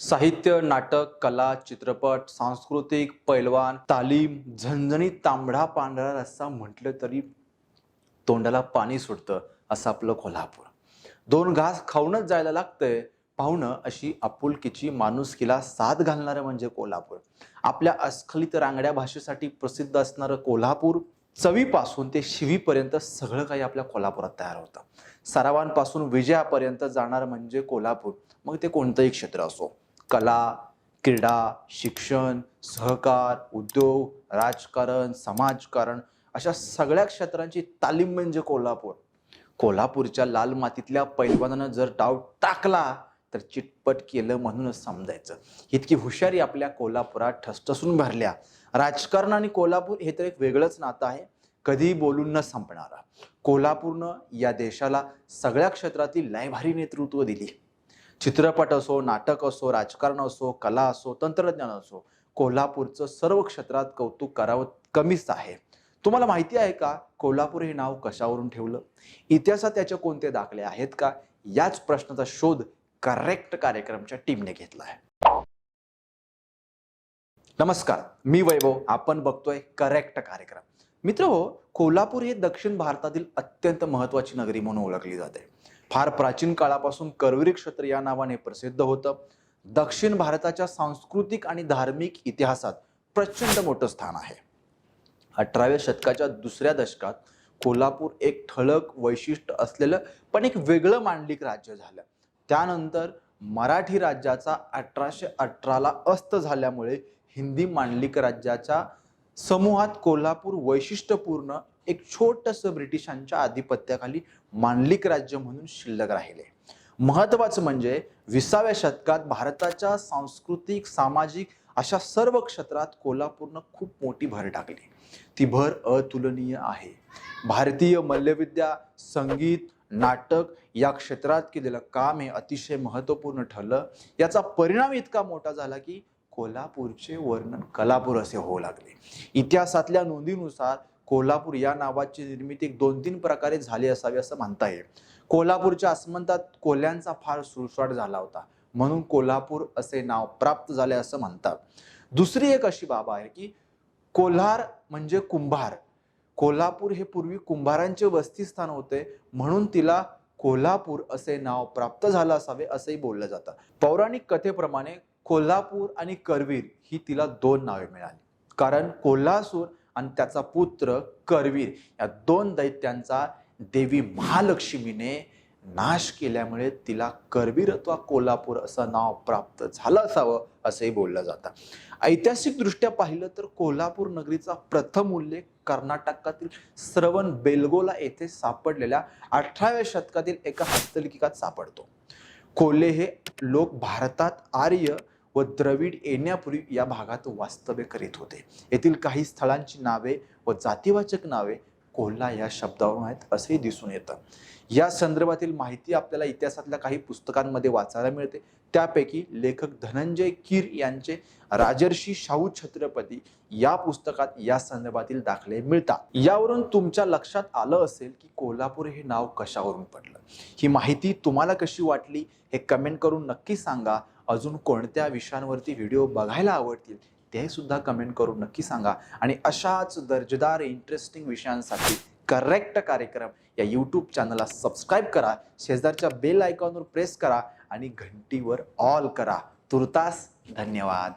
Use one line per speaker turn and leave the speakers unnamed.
साहित्य नाटक कला चित्रपट सांस्कृतिक पैलवान तालीम झणझणीत तांबडा पांढरा रस्सा म्हटलं तरी तोंडाला पाणी सुटतं असं आपलं कोल्हापूर. दोन घास खाऊनच जायला लागतंय पाहुणं अशी आपुलकीची माणुसकीला साथ घालणारं म्हणजे कोल्हापूर. आपल्या अस्खलित रांगड्या भाषेसाठी प्रसिद्ध असणारं कोल्हापूर चवीपासून ते शिवीपर्यंत सगळं काही आपल्या कोल्हापुरात तयार होतं. सरावांपासून विजयापर्यंत जाणार म्हणजे कोल्हापूर मग ते कोणतंही क्षेत्र असो. कला क्रीडा शिक्षण सहकार उद्योग राजकारण समाजकारण अशा सगळ्या क्षेत्रांची तालीम म्हणजे कोल्हापूर. कोल्हापूरच्या लाल मातीतल्या पैलवानानं जर डाव टाकला तर चिटपट केलं म्हणूनच समजायचं. इतकी हुशारी आपल्या कोल्हापुरात ठसठसून भरल्या. राजकारण आणि कोल्हापूर हे तर एक वेगळंच नातं आहे. कधीही बोलून न संपणारा. कोल्हापूरनं या देशाला सगळ्या क्षेत्रातील लयभारी नेतृत्व दिली. चित्रपट असो नाटक असो राजकारण असो कला असो तंत्रज्ञान असो कोल्हापूरचं सर्व क्षेत्रात कौतुक करावं कमीच आहे. तुम्हाला माहिती आहे का कोल्हापूर हे नाव कशावरून ठेवलं? इतिहासात त्याचे कोणते दाखले आहेत का? याच प्रश्नाचा शोध करेक्ट कार्यक्रमच्या टीमने घेतला आहे. नमस्कार मी वैभव आपण बघतोय करेक्ट कार्यक्रम. मित्र हो कोल्हापूर हे दक्षिण भारतातील अत्यंत महत्वाची नगरी म्हणून ओळखली जाते. फार प्राचीन काळापासून करवीर क्षेत्र या नावाने प्रसिद्ध होतं. दक्षिण भारताच्या सांस्कृतिक आणि धार्मिक इतिहासात प्रचंड मोठं स्थान आहे. अठराव्या शतकाच्या दुसऱ्या दशकात कोल्हापूर एक ठळक वैशिष्ट्य असलेलं पण एक वेगळं मांडलिक राज्य झालं. त्यानंतर मराठी राज्याचा अठराशे अठराला अस्त झाल्यामुळे हिंदी मांडलिक राज्याच्या समूहात कोल्हापूर वैशिष्ट्यपूर्ण एक छोटंसं ब्रिटिशांच्या आधिपत्याखाली मांडलिक राज्य म्हणून शिल्लक राहिले. महत्वाचं म्हणजे विसाव्या शतकात भारताच्या सांस्कृतिक सामाजिक अशा सर्व क्षेत्रात कोल्हापूरनं खूप मोठी भर टाकली. ती भर अतुलनीय आहे. भारतीय मल्लविद्या संगीत नाटक या क्षेत्रात केलेलं काम हे अतिशय महत्त्वपूर्ण ठरलं. याचा परिणाम इतका मोठा झाला की कोल्हापूरचे वर्णन कलापूर असे होऊ लागले. इतिहासातल्या नोंदीनुसार कोल्हापूर या नावाची निर्मिती एक दोन तीन प्रकारे झाली असावी असं म्हणता येईल. कोल्हापूरच्या आसमंतात कोल्ह्यांचा फार सुळसाट झाला होता. म्हणून कोल्हापूर असे नाव प्राप्त झाले असं म्हणतात. दुसरी एक अशी बाब आहे की कोल्हार म्हणजे कुंभार. कोल्हापूर हे पूर्वी कुंभारांचे वस्तीस्थान होते. म्हणून तिला कोल्हापूर असे नाव प्राप्त झालं असावे असंही बोललं जातं. पौराणिक कथेप्रमाणे कोल्हापूर आणि करवीर ही तिला दोन नावे मिळाली. कारण कोल्हासूर आणि त्याचा पुत्र करवीर या दोन दैत्यांचा देवी महालक्ष्मीने नाश केल्यामुळे तिला करवीर अथवा कोल्हापूर असं नाव प्राप्त झालं असावं असंही बोललं जातं. ऐतिहासिकदृष्ट्या पाहिलं तर कोल्हापूर नगरीचा प्रथम उल्लेख कर्नाटकातील श्रवण बेलगोला येथे सापडलेल्या अठराव्या शतकातील एका हस्तलिखिकात सापडतो. कोल्हे हे लोक भारतात आर्य व द्रविड येण्यापूर्वी या भागात वास्तव्य करीत होते. येथील काही स्थळांची नावे व जातीवाचक नावे कोल्हा या शब्दावरून आहेत असेही दिसून येतं. या संदर्भातील माहिती आपल्याला इतिहासातल्या काही पुस्तकांमध्ये वाचायला मिळते. त्यापैकी लेखक धनंजय कीर यांचे राजर्षी शाहू छत्रपती या पुस्तकात या संदर्भातील दाखले मिळतात. यावरून तुमच्या लक्षात आलं असेल की कोल्हापूर हे नाव कशावरून पडलं? ही माहिती तुम्हाला कशी वाटली हे कमेंट करून नक्की सांगा. अजून कोणत्या विषयांवरती व्हिडिओ बघायला आवडतील ते सुद्धा कमेंट करून नक्की सांगा. आणि अशाच दर्जेदार इंटरेस्टिंग विषयांसाठी करेक्ट कार्यक्रम या यूट्यूब चॅनलला सबस्क्राईब करा. शेजारच्या बेल आयकॉनवर प्रेस करा आणि घंटीवर ऑल करा. तुर्तास धन्यवाद.